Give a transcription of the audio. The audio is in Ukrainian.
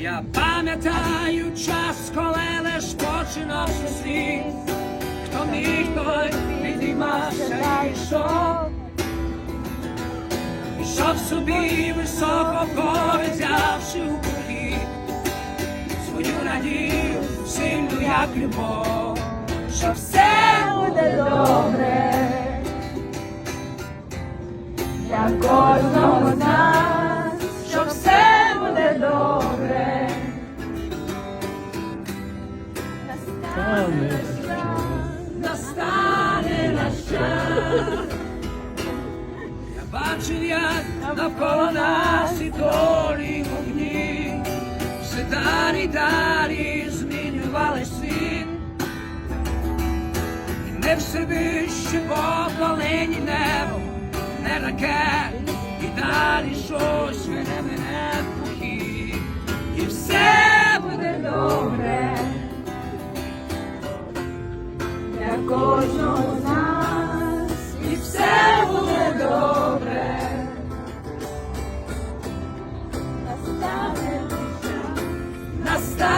Я пам'ятаю час, коли лиш починався світ, хто міг той підіймався і йшов, Ішов собі високо повезявши у похід свою надію, сильну як любов, що все буде добре. Для кожного з нас, Настане наш час, настане наш час. Я бачив, як навколо нас і долі вогні, все далі далі змінювали світ. І не все вище поклонені небо, не ракет, і далі щось кожного з нас і все буде добре. Настане, настане.